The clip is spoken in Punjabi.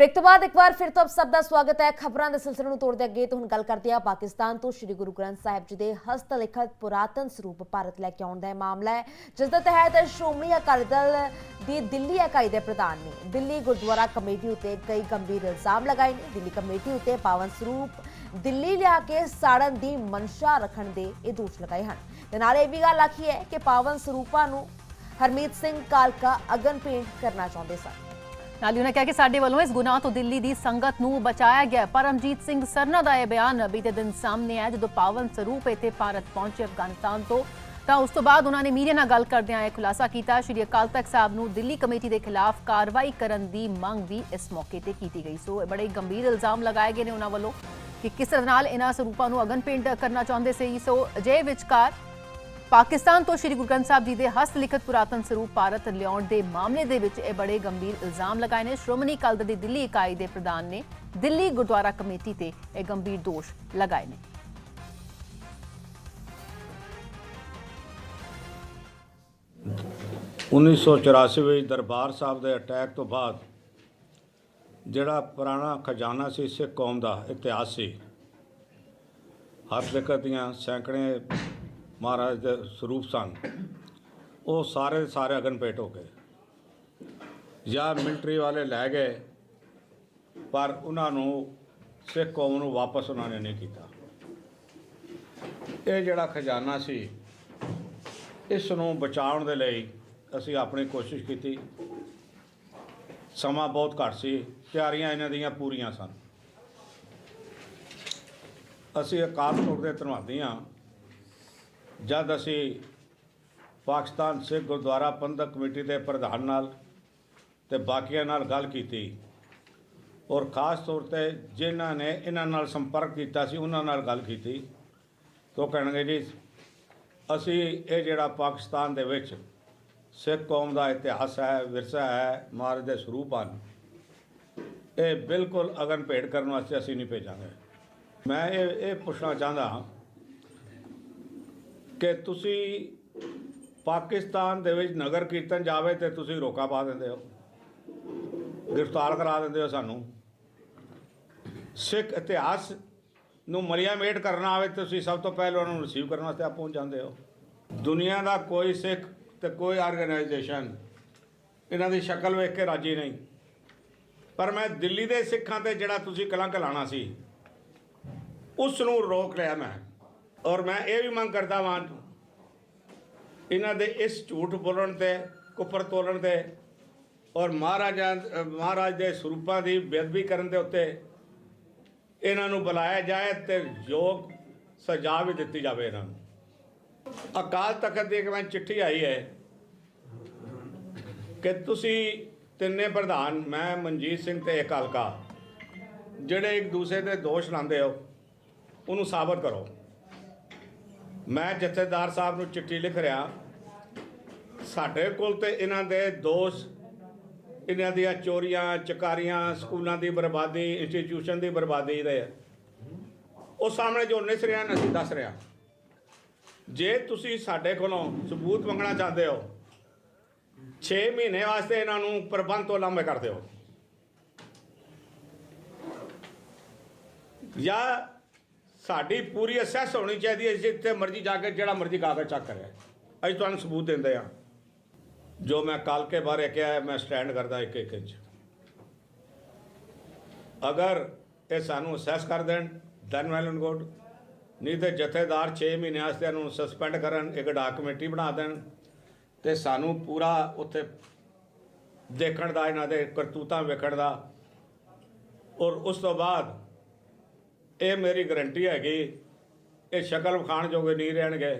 ਬ੍ਰੇਕ ਤੋਂ ਬਾਅਦ ਇੱਕ ਵਾਰ ਫਿਰ ਤੋਂ ਆਪ ਸਭ ਦਾ ਸਵਾਗਤ ਹੈ। ਖਬਰਾਂ ਦੇ ਸਿਲਸਿਲੇ ਨੂੰ ਤੋੜਦੇ ਅੱਗੇ ਤੋਂ ਹੁਣ ਗੱਲ ਕਰਦੇ ਹਾਂ ਪਾਕਿਸਤਾਨ ਤੋਂ ਸ੍ਰੀ ਗੁਰੂ ਗ੍ਰੰਥ ਸਾਹਿਬ ਜੀ ਦੇ ਹਸਤ ਲਿਖਤ ਪੁਰਾਤਨ ਸਰੂਪ ਭਾਰਤ ਲੈ ਕੇ ਆਉਣ ਦਾ ਇਹ ਮਾਮਲਾ ਹੈ, ਜਿਸ ਦੇ ਤਹਿਤ ਸ਼੍ਰੋਮਣੀ ਅਕਾਲੀ ਦਲ ਦੀ ਦਿੱਲੀ ਇਕਾਈ ਦੇ ਪ੍ਰਧਾਨ ਨੇ ਦਿੱਲੀ ਗੁਰਦੁਆਰਾ ਕਮੇਟੀ ਉਤੇ ਕਈ ਗੰਭੀਰ ਇਲਜ਼ਾਮ ਲਗਾਏ ਨੇ। ਦਿੱਲੀ ਕਮੇਟੀ ਉਤੇ ਪਾਵਨ ਸਰੂਪ ਦਿੱਲੀ ਲਿਆ ਕੇ ਸਾੜਨ ਦੀ ਮਨਸ਼ਾ ਰੱਖਣ ਦੇ ਇਹ ਦੋਸ਼ ਲਗਾਏ ਹਨ। ਤੇ ਨਾਲ ਇਹ ਵੀ ਗੱਲ ਆਖੀ ਹੈ ਕਿ ਪਾਵਨ ਸਰੂਪਾਂ ਨੂੰ ਹਰਮੀਤ ਸਿੰਘ ਕਾਲਕਾ ਅਗਨ ਪੇਂਟ ਕਰਨਾ ਚਾਹੁੰਦੇ ਸਨ। ਨਾਲ ਉਹਨਾਂ ਕਿਹਾ ਕਿ ਸਾਡੇ ਵੱਲੋਂ ਇਸ ਗੁਨਾਹ ਤੋਂ ਦਿੱਲੀ ਦੀ ਸੰਗਤ ਨੂੰ ਬਚਾਇਆ ਗਿਆ ਪਰਮਜੀਤ ਸਿੰਘ ਸਰਨਾ ਦਾ ਇਹ ਬਿਆਨ ਬੀਤੇ ਦਿਨ ਸਾਹਮਣੇ ਆਇਆ, ਜਦੋਂ ਪਾਵਨ ਸਰੂਪ ਇੱਥੇ ਭਾਰਤ ਪਹੁੰਚੇ ਅਫਗਾਨਿਸਤਾਨ ਤੋਂ। ਤਾਂ ਉਸ ਤੋਂ ਬਾਅਦ ਉਹਨਾਂ ਨੇ ਮੀਡੀਆ ਨਾਲ ਗੱਲ ਕਰਦਿਆਂ ਇਹ ਖੁਲਾਸਾ ਕੀਤਾ। ਸ਼੍ਰੀ ਅਕਾਲ ਤਖਤ ਸਾਹਿਬ ਨੂੰ ਦਿੱਲੀ ਕਮੇਟੀ ਦੇ ਖਿਲਾਫ ਕਾਰਵਾਈ ਕਰਨ ਦੀ ਮੰਗ ਵੀ ਇਸ ਮੌਕੇ ਤੇ ਕੀਤੀ ਗਈ। ਸੋ ਬੜੇ ਗੰਭੀਰ ਇਲਜ਼ਾਮ ਲਗਾਏ ਗਏ ਨੇ ਉਹਨਾਂ ਵੱਲੋਂ ਕਿ ਕਿਸ ਤਰ੍ਹਾਂ ਨਾਲ ਇਹਨਾਂ ਸਰੂਪਾਂ ਨੂੰ ਅਗਨ ਪੇਂਟ ਕਰਨਾ ਚਾਹੁੰਦੇ ਸੀ। ਸੋ ਅਜੇ ਵਿਚਕਾਰ ਪਾਕਿਸਤਾਨ ਤੋਂ ਸ਼੍ਰੀ ਗੁਰੂ ਗ੍ਰੰਥ ਸਾਹਿਬ ਜੀ ਦੇ ਹਸਤ ਲਿਖਤ ਪੁਰਾਤਨ ਸਰੂਪ ਭਾਰਤ ਲਿਆਉਣ ਦੇ ਮਾਮਲੇ ਦੇ ਵਿੱਚ ਇਹ ਬੜੇ ਗੰਭੀਰ ਇਲਜ਼ਾਮ ਲਗਾਏ ਨੇ। ਸ਼੍ਰੋਮਣੀ ਅਕਾਲੀ ਦਲ ਦੀ ਦਿੱਲੀ ਇਕਾਈ ਦੇ ਪ੍ਰਧਾਨ ਨੇ ਦਿੱਲੀ ਗੁਰਦੁਆਰਾ ਕਮੇਟੀ ਤੇ ਇਹ ਗੰਭੀਰ ਦੋਸ਼ ਲਗਾਏ ਨੇ। 1984 ਵਿੱਚ ਦਰਬਾਰ ਸਾਹਿਬ ਦੇ ਅਟੈਕ ਤੋਂ ਬਾਅਦ ਜਿਹੜਾ ਪੁਰਾਣਾ ਖਜ਼ਾਨਾ ਸੀ, ਸਿੱਖ ਕੌਮ ਦਾ ਇਤਿਹਾਸ ਸੀ, ਹਰ ਲਿਖਤ ਦੀਆਂ ਸੈਂਕੜੇ ਮਹਾਰਾਜ ਦੇ ਸਰੂਪ ਸਨ ਉਹ ਸਾਰੇ ਦੇ ਸਾਰੇ ਅਗਨਪੇਟ ਹੋ ਗਏ। ਜਾਂ ਮਿਲਟਰੀ ਵਾਲੇ ਲੈ ਗਏ, ਪਰ ਉਹਨਾਂ ਨੂੰ ਸਿੱਖ ਕੌਮ ਨੂੰ ਵਾਪਸ ਉਹਨਾਂ ਨੇ ਨਹੀਂ ਕੀਤਾ। ਇਹ ਜਿਹੜਾ ਖਜ਼ਾਨਾ ਸੀ, ਇਸ ਨੂੰ ਬਚਾਉਣ ਦੇ ਲਈ ਅਸੀਂ ਆਪਣੀ ਕੋਸ਼ਿਸ਼ ਕੀਤੀ। ਸਮਾਂ ਬਹੁਤ ਘੱਟ ਸੀ, ਤਿਆਰੀਆਂ ਇਹਨਾਂ ਦੀਆਂ ਪੂਰੀਆਂ ਸਨ। ਅਸੀਂ ਅਕਾਲ ਪੁਰਖ ਦੇ ਧੰਨਵਾਦੀ ਹਾਂ ਜਦ ਅਸੀਂ ਪਾਕਿਸਤਾਨ ਸਿੱਖ ਗੁਰਦੁਆਰਾ ਪ੍ਰਬੰਧਕ ਕਮੇਟੀ ਦੇ ਪ੍ਰਧਾਨ ਨਾਲ ਤੇ ਬਾਕੀਆਂ ਨਾਲ ਗੱਲ ਕੀਤੀ ਔਰ ਖਾਸ ਤੌਰ ਤੇ ਜਿਨ੍ਹਾਂ ਨੇ ਇਹਨਾਂ ਨਾਲ ਸੰਪਰਕ ਕੀਤਾ ਸੀ, ਉਹਨਾਂ ਨਾਲ ਗੱਲ ਕੀਤੀ, ਤਾਂ ਉਹ ਕਹਿਣਗੇ ਜੀ, ਅਸੀਂ ਇਹ ਜਿਹੜਾ ਪਾਕਿਸਤਾਨ ਦੇ ਵਿੱਚ ਸਿੱਖ ਕੌਮ ਦਾ ਇਤਿਹਾਸ ਹੈ, ਵਿਰਸਾ ਹੈ ਮਾਰ ਦੇ ਸਰੂਪ ਹਨ, ਇਹ ਬਿਲਕੁਲ ਅਗਨ ਭੇਟ ਕਰਨ ਵਾਸਤੇ ਅਸੀਂ ਨਹੀਂ ਭੇਜਾਂਗੇ। ਮੈਂ ਇਹ ਇਹ ਪੁੱਛਣਾ ਚਾਹੁੰਦਾ ਹਾਂ ਕਿ ਤੁਸੀਂ ਪਾਕਿਸਤਾਨ ਦੇ ਵਿੱਚ ਨਗਰ ਕੀਰਤਨ ਜਾਵੇ ਤੇ ਤੁਸੀਂ ਰੋਕਾ ਪਾ ਦਿੰਦੇ ਹੋ। ਗ੍ਰਿਫਤਾਰ ਕਰਾ ਦਿੰਦੇ ਹੋ ਸਾਨੂੰ। ਸਿੱਖ ਇਤਿਹਾਸ ਨੂੰ ਮਲਿਆ ਮੇਟ ਕਰਨਾ ਆਵੇ ਤੇ ਤੁਸੀਂ ਸਭ ਤੋਂ ਪਹਿਲਾਂ ਉਹਨਾਂ ਨੂੰ ਰਿਸੀਵ ਕਰਨ ਵਾਸਤੇ ਆਪ ਪਹੁੰਚ ਜਾਂਦੇ ਹੋ। ਦੁਨੀਆ ਦਾ ਕੋਈ ਸਿੱਖ ਤੇ ਕੋਈ ਆਰਗੇਨਾਈਜੇਸ਼ਨ ਇਹਨਾਂ ਦੀ ਸ਼ਕਲ ਵੇਖ ਕੇ ਰਾਜੀ ਨਹੀਂ। ਪਰ ਮੈਂ ਦਿੱਲੀ ਦੇ ਸਿੱਖਾਂ ਤੇ ਜਿਹੜਾ ਤੁਸੀਂ ਕਲੰਕ ਲਾਣਾ ਸੀ ਉਸ ਨੂੰ ਰੋਕ ਲਿਆ ਮੈਂ। ਔਰ ਮੈਂ ਇਹ ਵੀ ਮੰਗ ਕਰਦਾ ਵਾਂ ਇਹਨਾਂ ਦੇ ਇਸ ਝੂਠ ਬੋਲਣ ਤੇ ਕੁਫਰ ਤੋਲਣ ਤੇ ਔਰ ਮਹਾਰਾਜਾ, ਮਹਾਰਾਜ ਦੇ ਸਰੂਪਾਂ ਦੀ ਬੇਅਦਬੀ ਕਰਨ ਦੇ ਉੱਤੇ ਇਹਨਾਂ ਨੂੰ ਬੁਲਾਇਆ ਜਾਏ ਤੇ ਯੋਗ ਸਜ਼ਾ ਵੀ ਦਿੱਤੀ ਜਾਵੇ ਇਹਨਾਂ ਨੂੰ। ਅਕਾਲ ਤਖਤ ਦੀ ਇੱਕ ਮੈਂ ਚਿੱਠੀ ਆਈ ਹੈ ਕਿ ਤੁਸੀਂ ਤਿੰਨੇ ਪ੍ਰਧਾਨ, ਮੈਂ, ਮਨਜੀਤ ਸਿੰਘ ਤੇ ਇੱਕ ਹਲਕਾ, ਜਿਹੜੇ ਇੱਕ ਦੂਸਰੇ ਤੇ ਦੋਸ਼ ਲਾਉਂਦੇ ਹੋ, ਉਹਨੂੰ ਸਾਬਤ ਕਰੋ। ਮੈਂ ਜਥੇਦਾਰ ਸਾਹਿਬ ਨੂੰ ਚਿੱਠੀ ਲਿਖ ਰਿਹਾ। ਸਾਡੇ ਕੋਲ ਤੇ ਇਹਨਾਂ ਦੇ ਦੋਸ਼, ਇਹਨਾਂ ਦੀਆਂ ਚੋਰੀਆਂ, ਚਕਾਰੀਆਂ, ਸਕੂਲਾਂ ਦੀ ਬਰਬਾਦੀ ਇੰਸਟੀਚਿਊਸ਼ਨ ਦੀ ਬਰਬਾਦੀ ਦੇ ਉਹ ਸਾਹਮਣੇ ਜੋ ਨਿਸ ਰਿਹਾ, ਅਸੀਂ ਦੱਸ ਰਿਹਾ। ਜੇ ਤੁਸੀਂ ਸਾਡੇ ਕੋਲੋਂ ਸਬੂਤ ਮੰਗਣਾ ਚਾਹਦੇ ਹੋ 6 ਮਹੀਨੇ ਵਾਸਤੇ ਇਹਨਾਂ ਨੂੰ ਪ੍ਰਬੰਧ ਤੋਂ ਲਾਂਭੇ ਕਰ ਦਿਓ। ਜਾਂ ਸਾਡੀ ਪੂਰੀ ਅਸੈਸ ਹੋਣੀ ਚਾਹੀਦੀ ਹੈ, ਜਿੱਥੇ ਮਰਜ਼ੀ ਜਾ ਕੇ ਜਿਹੜਾ ਮਰਜ਼ੀ ਕਾਗਜ਼ ਚੱਕ ਕਰੇ ਅਸੀਂ ਤੁਹਾਨੂੰ ਸਬੂਤ ਦਿੰਦੇ ਆ ਜੋ ਮੈਂ ਕੱਲ ਕੇ ਬਾਰੇ ਕਿਹਾ ਮੈਂ ਸਟੈਂਡ ਕਰਦਾ ਇੱਕ ਇੱਕ ਇੰਚ। ਅਗਰ ਇਹ ਸਾਨੂੰ ਅਸੈਸ ਕਰ ਦੇਣ ਦੈਨ ਵੈਲ ਐਂਡ ਗੁੱਡ ਨਹੀਂ ਤੇ ਜਥੇਦਾਰ 6 ਮਹੀਨੇ ਵਾਸਤੇ ਇਹਨੂੰ ਸਸਪੈਂਡ ਕਰਨ, ਇੱਕ ਡਾਕ ਬਣਾ ਦੇਣ ਤੇ ਸਾਨੂੰ ਪੂਰਾ ਉੱਥੇ ਦੇਖਣ ਦਾ, ਇਹਨਾਂ ਦੇ ਕਰਤੂਤਾਂ ਵੇਖਣ ਦਾ। ਔਰ ਉਸ ਤੋਂ ਬਾਅਦ ਇਹ ਮੇਰੀ ਗਰੰਟੀ ਹੈਗੀ। ਇਹ ਸ਼ਕਲ ਵਿਖਾਣ ਜੋਗੇ ਨਹੀਂ ਰਹਿਣਗੇ।